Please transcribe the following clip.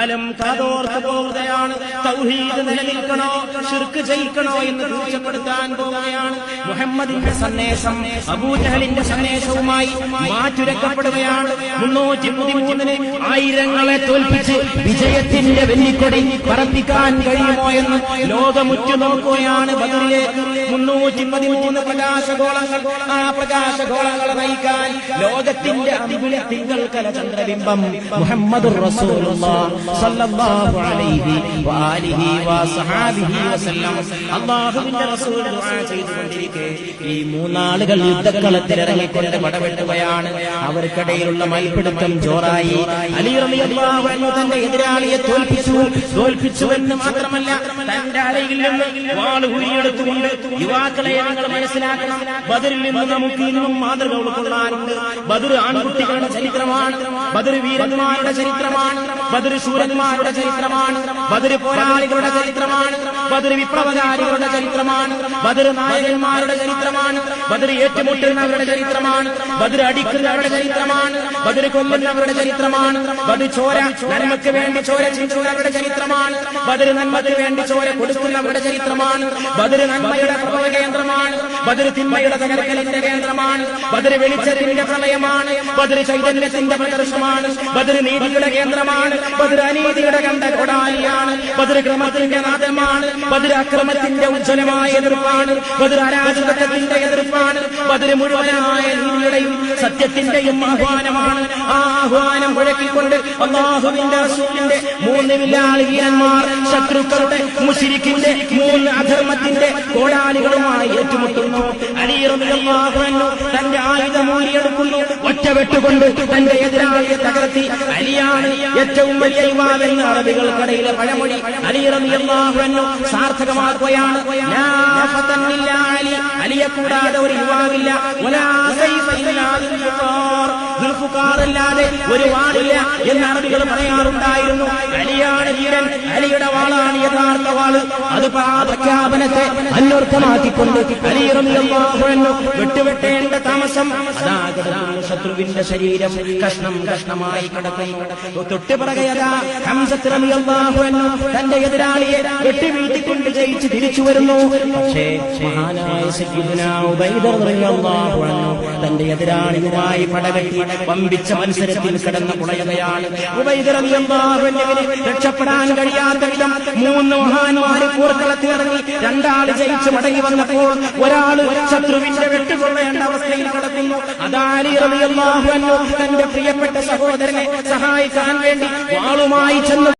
കാലം കാതോർത്ത് പോവുകയാണ്. തൗഹീദ് നിലനിൽക്കണോ? ശിർക്ക് ജയിക്കണോ എന്ന് തീർച്ചപ്പെടുത്താൻ പോവുകയാണ്. മുഹമ്മദിന്റെ സന്ദേശം അബൂജഹലിന്റെ സന്ദേശവുമായി മാറ്റുരക്കപ്പെടുകയാണ്. മുന്നൂറ്റി പതിമൂന്നിന് ആയിരങ്ങളെ തോൽപ്പിച്ച് വിജയത്തിന്റെ വെല്ലിക്കൊടി പറപ്പിക്കാൻ കഴിയുമോ എന്ന് ലോകമുറ്റു നോക്കുകയാണ് ബദറിലെ മുന്നൂറ്റി പതിമൂന്ന് പ്രകാശഗോളങ്ങൾ. ആ പ്രകാശഗോളങ്ങളെ നയിക്കാൻ ലോകത്തിന്റെ അമ്പിള തിങ്കൾ കല ചന്ദ്രബിംബം മുഹമ്മദ് സല്ലല്ലാഹു അലൈഹി വആലിഹി വസഹാബിഹി വസല്ലം. റസൂൽ ഈ മൂന്നാളുകൾ യുദ്ധക്കളത്തിൽ ഇറങ്ങിക്കൊണ്ട് പടവെട്ടുകയാണ് അവർക്കിടയിലുള്ള മൽപിടുത്തം ജോറായി. അലി റളിയല്ലാഹു തന്റെ എതിരാളിയെ തോൽപ്പിച്ചു. തോൽപ്പിച്ചു എന്ന് മാത്രമല്ല തന്റെ നിന്ന് വാൾ യുവാക്കളെ ഞങ്ങൾ മനസ്സിലാക്കണം. ബദറിൽ നിന്ന് നമുക്ക് ഇന്നും മാതൃക ഉൾക്കൊള്ളാനുണ്ട് ബദർ ആൺകുട്ടികളുടെ ചരിത്രമാണ്. ബദർ വീരന്മാരുടെ ചരിത്രമാണ്. ബദർ ശൂരന്മാരുടെ ചരിത്രമാണ്. ബദർ പോരാളികളുടെ ചരിത്രമാണ്. ബദർ വിപ്ലവകാരികളുടെ ചരിത്രമാണ്. ബദർ നായകന്മാരുടെ ചരിത്രമാണ്. ബദർ ഏറ്റുമുട്ടുന്നവരുടെ ചരിത്രമാണ്. ബദർ അടിക്കുന്നവരുടെ ചരിത്രമാണ്. ബദർ കൊല്ലുന്നവരുടെ ചരിത്രമാണ്. ബദർ ചോര നന്മയ്ക്ക് വേണ്ടി ചോര ചിന്തുന്നവരുടെ ചരിത്രമാണ്. ബദർ നന്മയ്ക്ക് വേണ്ടി ചോര കൊടുക്കുന്നവരുടെ ചരിത്രമാണ്. ബദർ നന്മയുടെ പ്രഭവ കേന്ദ്രമാണ്. ബദർ തിന്മയുടെ തകർക്കലിന്റെ കേന്ദ്രമാണ്. ബദർ വെളിച്ചത്തിന്റെ പ്രളയമാണ്. ബദർ ചൈതന്യത്തിന്റെ പ്രദർശനമാണ്. ബദർ നീതിയുടെ കേന്ദ്രമാണ്. ബദർ അനീതിയുടെ കണ്ട കൊടാലിയാണ്. ബദർ ക്രമത്തിന്റെ നാദമാണ്. ബദർ അക്രമത്തിന്റെ ഉജ്ജ്വലമായ എതിർപ്പാണ് ബദർ എതിർപ്പാണ് ബദർ മുഴുവനായ നീതിയുടെയും സത്യത്തിന്റെയും ആഹ്വാനമാണ്. ആ ആഹ്വാനം മുഴക്കിക്കൊണ്ട് അള്ളാഹുവിന്റെ റസൂലിന്റെ മൂന്ന് വില്ലാളി വീരന്മാർ ശത്രുക്കളുടെ മുഷിരിക്കിന്റെ മൂന്ന് അധർമ്മത്തിന്റെ കോടാലികളുമായി ഏറ്റുമുട്ടുന്നു അലിയറിയാഹുവന്നു തന്റെ ഒറ്റവെട്ടുകൊണ്ട് ഒറ്റ വെട്ടുകൊണ്ട് തന്റെ എതിരാളിയെ തകർത്തി. അലിയാണ് ഏറ്റവും വലിയ യുവാവെന്ന് അറബികൾക്കിടയിലെ പഴമൊഴി. അലിയറിയാഹുവന്നു സാർത്ഥകമാക്കുകയാണ്. അലിയെ കൂടാതെ ഒരു യുവാവില്ല. ദുൽഫുഖാറല്ലാതെ ഒരു വാളില്ല എന്ന് അറബികൾ പറയാറുണ്ടായിരുന്നു. അലിയുടെ വാളാണ് യഥാർത്ഥ വാൾ. അത് പ്രഖ്യാപനത്തെ അന്വർത്ഥമാക്കിക്കൊണ്ട് വെട്ടുവെട്ടേണ്ട താമസം. ശത്രുവിന്റെ ശരീരം. കഷ്ണം കഷ്ണമായി കിടക്കുന്നു. തൊട്ട് പറകയതാ തന്റെ എതിരാളിയെ വെട്ടിവീഴ്ത്തിക്കൊണ്ട് ജയിച്ച് തിരിച്ചു വരുന്നു. പക്ഷേ മഹാനായ തന്റെ എതിരാളിയുമായി പടവെട്ടി വമ്പിച്ച മത്സരത്തിൽ കിടന്ന് പുളയുകയാണ് രക്ഷപ്പെടാൻ രക്ഷപ്പെടാൻ കഴിയാത്ത വിധം മൂന്ന് മഹാന്മാര് പൂർക്കളത്തിലിറങ്ങി രണ്ടാൾ ജയിച്ച് മടങ്ങി വന്നപ്പോൾ ഒരാൾ ശത്രുവിന്റെ വെട്ടുകൊള്ളേണ്ട അവസ്ഥയിൽ നടക്കുന്നു. അതാലി റളിയല്ലാഹു അൻഹു തന്റെ പ്രിയപ്പെട്ട സഹോദരനെ സഹായിക്കാൻ വേണ്ടി വാളുമായി ചെന്ന്